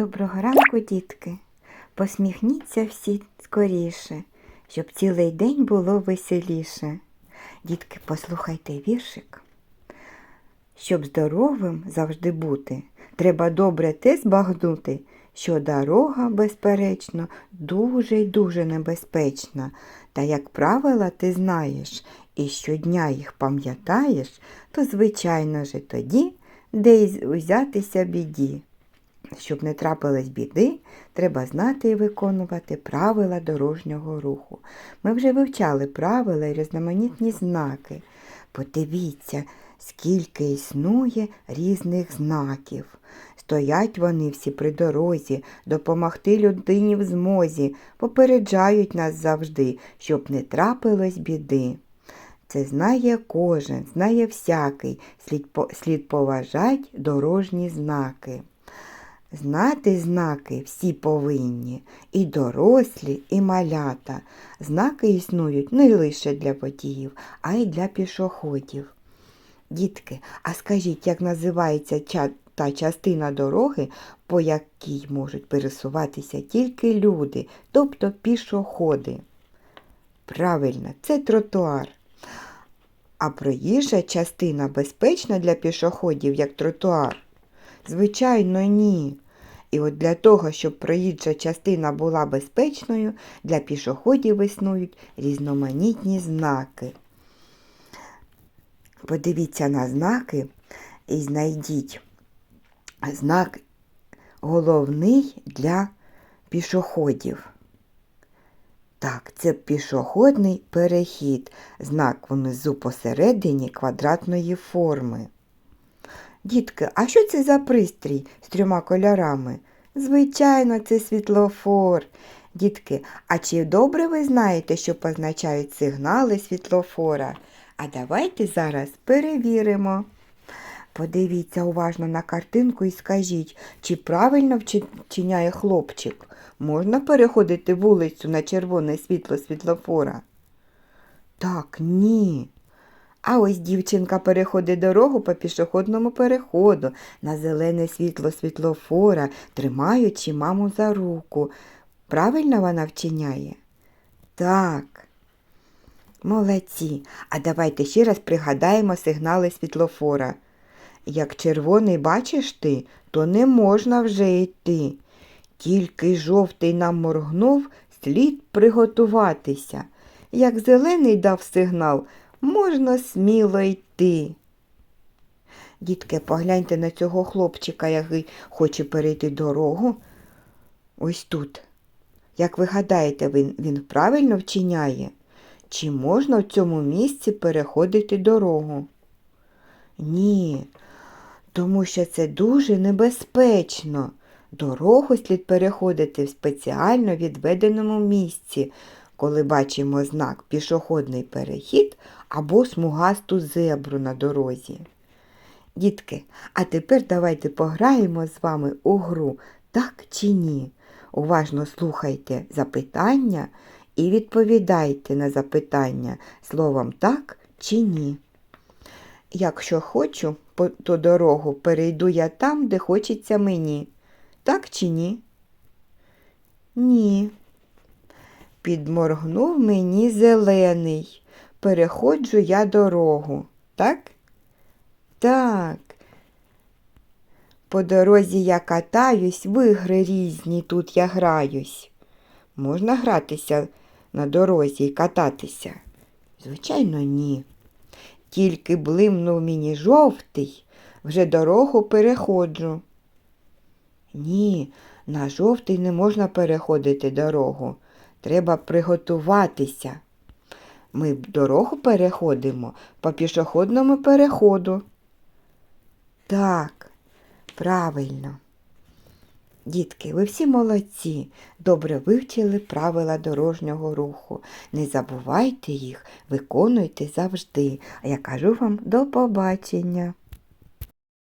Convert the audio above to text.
Доброго ранку, дітки. Посміхніться всі скоріше, щоб цілий день було веселіше. Дітки, послухайте віршик. Щоб здоровим завжди бути, треба добре те збагнути, що дорога, безперечно, дуже й дуже небезпечна. Та як правила ти знаєш і щодня їх пам'ятаєш, то, звичайно же, тоді, де й взятися біді. Щоб не трапилось біди, треба знати і виконувати правила дорожнього руху. Ми вже вивчали правила і різноманітні знаки. Подивіться, скільки існує різних знаків. Стоять вони всі при дорозі, допомогти людині в змозі, попереджають нас завжди, щоб не трапилось біди. Це знає кожен, знає всякий, слід поважать дорожні знаки. Знати знаки всі повинні, і дорослі, і малята. Знаки існують не лише для водіїв, а й для пішоходів. Дітки, а скажіть, як називається та частина дороги, по якій можуть пересуватися тільки люди, тобто пішоходи? Правильно, це тротуар. А проїжджа частина безпечна для пішоходів, як тротуар? Звичайно, ні. І от для того, щоб проїжджа частина була безпечною, для пішоходів існують різноманітні знаки. Подивіться на знаки і знайдіть знак головний для пішоходів. Так, це пішохідний перехід, знак внизу посередині квадратної форми. Дітки, а що це за пристрій з трьома кольорами? Звичайно, це світлофор. Дітки, а чи добре ви знаєте, що позначають сигнали світлофора? А давайте зараз перевіримо. Подивіться уважно на картинку і скажіть, чи правильно вчиняє хлопчик? Можна переходити вулицю на червоне світло світлофора? Так, ні. А ось дівчинка переходить дорогу по пішохідному переходу на зелене світло світлофора, тримаючи маму за руку. Правильно вона вчиняє? Так. Молодці. А давайте ще раз пригадаємо сигнали світлофора. Як червоний бачиш ти, то не можна вже йти. Тільки жовтий нам моргнув, слід приготуватися. Як зелений дав сигнал, можна сміло йти. Дітки, погляньте на цього хлопчика, який хоче перейти дорогу. Ось тут. Як ви гадаєте, він, він правильно вчиняє? Чи можна в цьому місці переходити дорогу? Ні, тому що це дуже небезпечно. Дорогу слід переходити в спеціально відведеному місці, коли бачимо знак пішохідний перехід або смугасту зебру на дорозі. Дітки, а тепер давайте пограємо з вами у гру так чи ні. Уважно слухайте запитання і відповідайте на запитання словом так чи ні. Якщо хочу, ту дорогу перейду я там, де хочеться мені. Так чи ні? Ні. Підморгнув мені зелений. Переходжу я дорогу. Так? Так. По дорозі я катаюсь, в ігри різні тут я граюсь. Можна гратися на дорозі і кататися? Звичайно, ні. Тільки блимнув мені жовтий, вже дорогу переходжу. Ні, на жовтий не можна переходити дорогу. Треба приготуватися. Ми дорогу переходимо по пішохідному переходу. Так, правильно. Дітки, ви всі молодці, добре вивчили правила дорожнього руху. Не забувайте їх, виконуйте завжди. А я кажу вам до побачення.